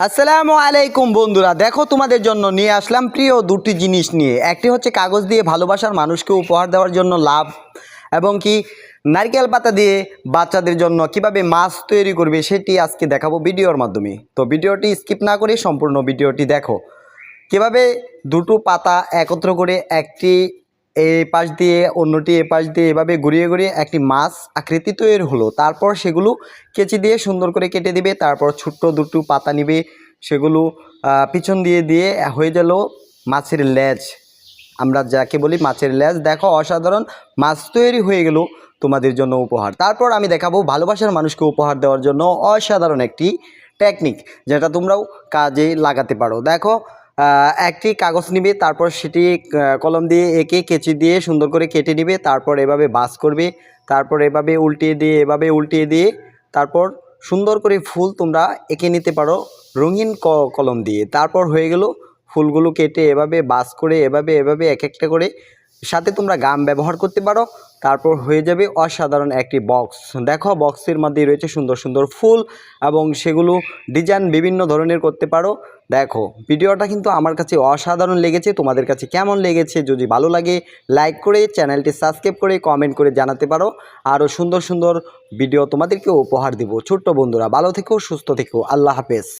আসসালামু আলাইকুম বন্ধুরা, দেখো তোমাদের জন্য নিয়ে আসলাম প্রিয় দুটি জিনিস নিয়ে। একটি হচ্ছে কাগজ দিয়ে ভালোবাসার মানুষকে উপহার দেওয়ার জন্য লাভ এবং কি নারকেল পাতা দিয়ে বাচ্চাদের জন্য কীভাবে মাছ তৈরি করবে সেটি আজকে দেখাবো ভিডিওর মাধ্যমে। তো ভিডিওটি স্কিপ না করে সম্পূর্ণ ভিডিওটি দেখো। কীভাবে দুটো পাতা একত্র করে একটি এই পাশ দিয়ে, অন্যটি এ পাশ দিয়ে এভাবে ঘুরিয়ে ঘুরিয়ে একটি মাছ আকৃতি তৈরি হলো। তারপর সেগুলো কেচি দিয়ে সুন্দর করে কেটে দিবে, তারপর ছোট্ট দুটো পাতা নিবে, সেগুলো পিছন দিয়ে দিয়ে হয়ে গেল মাছের লেজ। আমরা যাকে বলি মাছের লেজ, দেখো অসাধারণ মাছ তৈরি হয়ে গেল তোমাদের জন্য উপহার। তারপর আমি দেখাবো ভালোবাসার মানুষকে উপহার দেওয়ার জন্য অসাধারণ একটি টেকনিক, যেটা তোমরাও কাজে লাগাতে পারো। দেখো একটি কাগজ নিবে, তারপর সেটি কলম দিয়ে এঁকে কেচি দিয়ে সুন্দর করে কেটে নিবে, তারপর এভাবে বাস করবে, তারপর এভাবে উল্টিয়ে দিয়ে, এভাবে উল্টিয়ে দিয়ে, তারপর সুন্দর করে ফুল তোমরা এঁকে নিতে পারো রঙিন কলম দিয়ে। তারপর হয়ে গেল ফুলগুলো কেটে এভাবে বাস করে, এভাবে এভাবে এক একটা করে সাথে তোমরা গাম ব্যবহার করতে পারো, তারপর হয়ে যাবে অসাধারণ একটি বক্স দেখো বক্সের মধ্যে রয়েছে সুন্দর সুন্দর ফুল এবং সেগুলো ডিজাইন বিভিন্ন ধরনের করতে পারো। দেখো, ভিডিওটা কিন্তু আমার কাছে অসাধারণ লেগেছে। তোমাদের কাছে কেমন লেগেছে? যদি ভালো লাগে লাইক করে চ্যানেলটি সাবস্ক্রাইব করে কমেন্ট করে জানাতে পারো। আরও সুন্দর সুন্দর ভিডিও তোমাদেরকে উপহার দিব। ছোট্ট বন্ধুরা, ভালো থেকো, সুস্থ থেকো। আল্লাহ হাফেজ।